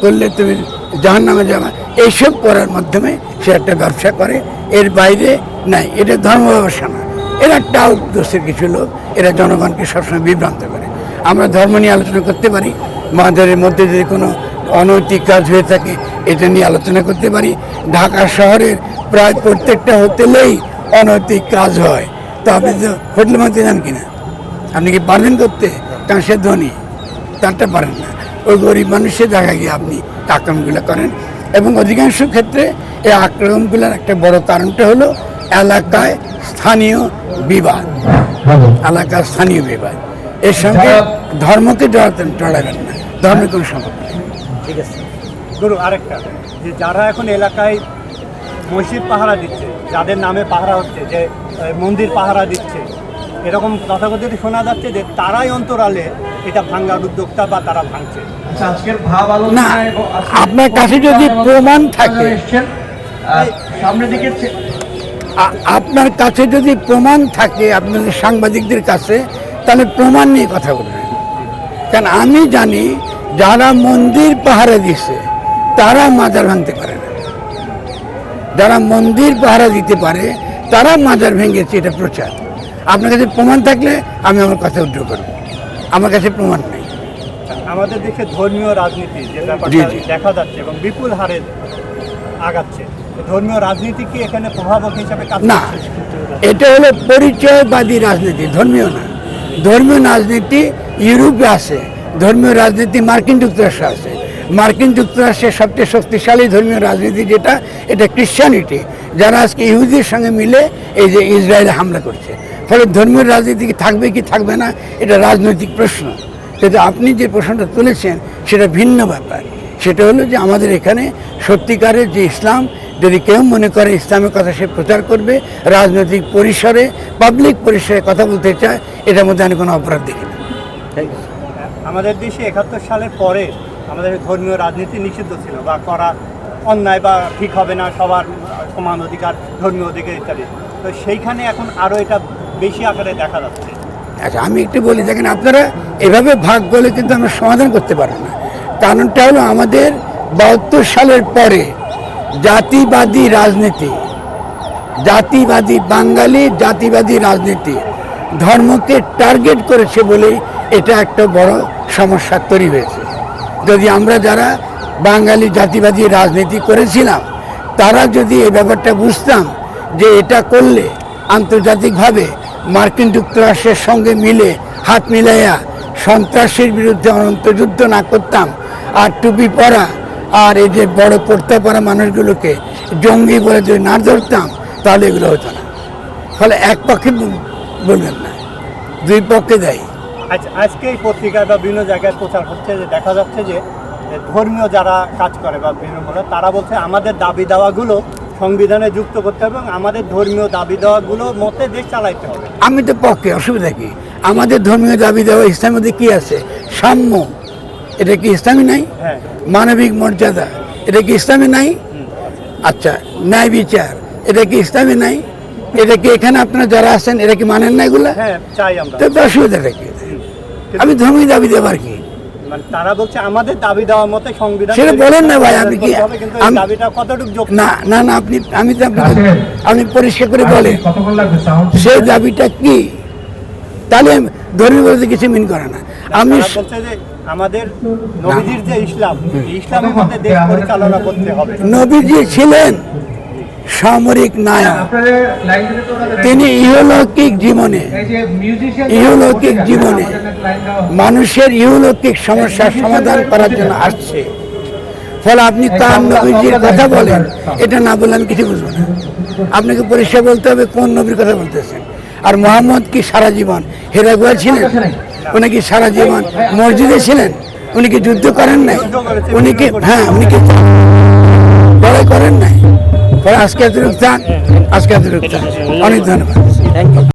করলে তুমি জাহান নামে যাবে। এইসব করার মাধ্যমে সে একটা ব্যবসা করে, এর বাইরে নাই। এটা ধর্ম ব্যবসা না এরা একটা আউটদোষের কিছু লোক, এরা জনগণকে সবসময় বিভ্রান্ত করে। আমরা ধর্ম নিয়ে আলোচনা করতে পারি মাদের মধ্যে যদি কোনো অনৈতিক কাজ হয়ে থাকে, এটা নিয়ে আলোচনা করতে পারি। ঢাকা শহরের প্রায় প্রত্যেকটা হোটেলেই অনৈতিক কাজ হয়। তো আপনি তো হোটেলের মধ্যে যান কিনা? আপনি কি পারবেন করতে? কারণ সে ধনী, তারটা পারেন না। ওই গরিব মানুষের জায়গায় গিয়ে আপনি আক্রমণগুলো করেন। এবং অধিকাংশ ক্ষেত্রে এই আক্রমণগুলোর একটা বড় কারণটা হলো এলাকায় স্থানীয় বিবাদ। এলাকার স্থানীয় বিবাদ। এর সঙ্গে ধর্মকে জড়াতেন জড়াবেন না। ধর্মের কোনো সম্পর্ক ঠিক আছে। গুরু আরেকটা। যে যারা এখন এলাকায় মসজিদ পাহারা দিচ্ছে যাদের নামে পাহারা হচ্ছে যে মন্দির পাহারা দিচ্ছে এরকম তথাকথিত শোনা যাচ্ছে যে তারাই অন্তরালে এটা ভাঙ্গার উদ্যোক্তা বা তারা ভাঙছে। আচ্ছা, আজকের ভাব আলোচনা না আপনার কাছে যদি প্রমাণ থাকে সামনের দিকে আপনার কাছে যদি প্রমাণ থাকে আপনাদের সাংবাদিকদের কাছে তাহলে প্রমাণ নিয়ে কথা বলবেন। কারণ আমি জানি যারা মন্দির পাহারা দিছে তারা মাজার ভাঙতে পারে না। যারা মন্দির পাহারা দিতে পারে তারা মাজার ভেঙেছে এটা প্রচার। আপনার কাছে প্রমাণ থাকলে আমি আমার কথা উদ্র করব। আমার কাছে প্রমাণ নেই। আমাদের দেশে ধর্মীয় রাজনীতি যে ব্যাপারটা দেখা যাচ্ছে এবং বিপুল হারে আগাচ্ছে ধর্মীয় রাজনীতি কি এখানে প্রভাবক হিসাবে কাজ না এটা হলো পরিচয়বাদী রাজনীতি ধর্মীয় না। ধর্মীয় রাজনীতি ইউরোপে আছে ধর্মীয় রাজনীতি মার্কিন যুক্তরাষ্ট্রে আছে। মার্কিন যুক্তরাষ্ট্রের সবচেয়ে শক্তিশালী ধর্মীয় রাজনীতি যেটা এটা ক্রিশ্চিয়ানিটি যারা আজকে ইহুদির সঙ্গে মিলে এই যে ইসরায়েলে হামলা করছে। ফলে ধর্মীয় রাজনীতি কি থাকবে কি থাকবে না, এটা রাজনৈতিক প্রশ্ন। কিন্তু আপনি যে প্রশ্নটা তুলেছেন, সেটা ভিন্ন ব্যাপার। সেটা হলো যে আমাদের এখানে সত্যিকারের যে ইসলাম, যদি কেউ মনে করে ইসলামের কথা সে প্রচার করবে, রাজনৈতিক পরিসরে পাবলিক পরিসরে কথা বলতে চায়, এটার মধ্যে আমি কোনো অপরাধ দেখি না। আমাদের দেশে একাত্তর সালের পরে আমাদের ধর্মীয় রাজনীতি নিষিদ্ধ ছিল বা করা অন্যায় বা ঠিক হবে না, সবার সমান অধিকার, ধর্মীয় অধিকার ইত্যাদি। তো সেইখানে এখন আরও এটা বেশি আকারে দেখা যাচ্ছে। আচ্ছা আমি একটু বলি, দেখেন আপনারা এভাবে ভাগ বলে কিন্তু আমরা সমাধান করতে পারব না। কারণটা হলো আমাদের বাহাত্তর সালের পরে জাতিবাদী রাজনীতি, জাতিবাদী বাঙালি জাতিবাদী রাজনীতি, ধর্মকে টার্গেট করেছে বলেই এটা একটা বড় সমস্যা তৈরি হয়েছে। যদি আমরা যারা বাঙালি জাতিবাদী রাজনীতি করেছিলাম, তারা যদি এই ব্যাপারটা বুঝতাম যে এটা করলে আন্তর্জাতিকভাবে মার্কিন যুক্তরাষ্ট্রের সঙ্গে মিলে, হাত মিলাইয়া সন্ত্রাসের বিরুদ্ধে অনন্ত যুদ্ধ না করতাম, আর টুপি পরা, আর এই যে বড় পড়তে পারা মানুষগুলোকে জঙ্গি বলে যদি না ধরতাম, তাহলে এগুলো হতো না। ফলে এক পক্ষে বলবেন না, দুই পক্ষে দেয়। আজ আজকে এই পত্রিকায় বা বিভিন্ন জায়গায় প্রচার হচ্ছে যে, দেখা যাচ্ছে যে ধর্মীয় যারা কাজ করে বা বিভিন্ন তারা বলছে আমাদের দাবি দাওয়াগুলো সংবিধানে যুক্ত করতে হবে এবং আমাদের ধর্মীয় দাবি দেওয়াগুলো মতে দেশ চালাইতে হবে। আমি তো পক্ষে অসুবিধা কি? আমাদের ধর্মীয় দাবি দেওয়া ইসলামের মধ্যে কি আছে? সাম্য। এটা কি ইসলামী নাই? হ্যাঁ। মানবিক মর্যাদা। এটা কি ইসলামী নাই? আচ্ছা ন্যায় বিচার। এটা কি ইসলামী নাই? এটা কি এখানে আপনারা যারা আছেন এটা কি মানেন না এগুলা? হ্যাঁ তো অসুবিধাটা কি? আমি ধর্মীয় দাবি দেবার কি। মানে তারা বলছে আমাদের দাবি দেওয়ার মতে সংবিধান সেটা বলেন না ভাই, আমি কি- কিন্তু আমি- দাবিটা কতটুকু যোগ্য না না না আপনি আমি তো আপনি পরিষ্কার করে বলেন। কতক্ষণ সেই দাবিটা কি? তাহলে ধর্মীয় বলতে কিছু মিন করে না। আমি আমাদের নবীজির যে ইসলাম ইসলামের মধ্যে দেশ পরিচালনা করতে হবে। নবীজি ছিলেন। সামরিক নায়ক। তিনি ইহলৌকিক জীবনে ইহলৌকিক জীবনে মানুষের ইহলৌকিক সমস্যার সমাধান করার জন্য আসছে। ফলে আপনি তার নবীজির কথা বলেন, এটা না বলে আমি কিছু বুঝব না। আপনাকে পরিষ্কার বলতে হবে, কোন নবীর কথা বলতেছেন? আর মোহাম্মদ কি সারা জীবন হেরাগুয়া ছিলেন? উনি কি সারা জীবন মসজিদে ছিলেন? উনি কি যুদ্ধ করেন নাই? উনি কি হ্যাঁ উনি কি করেন নাই? আজকে এত থাক আজকে এত থাক অনেক ধন্যবাদ।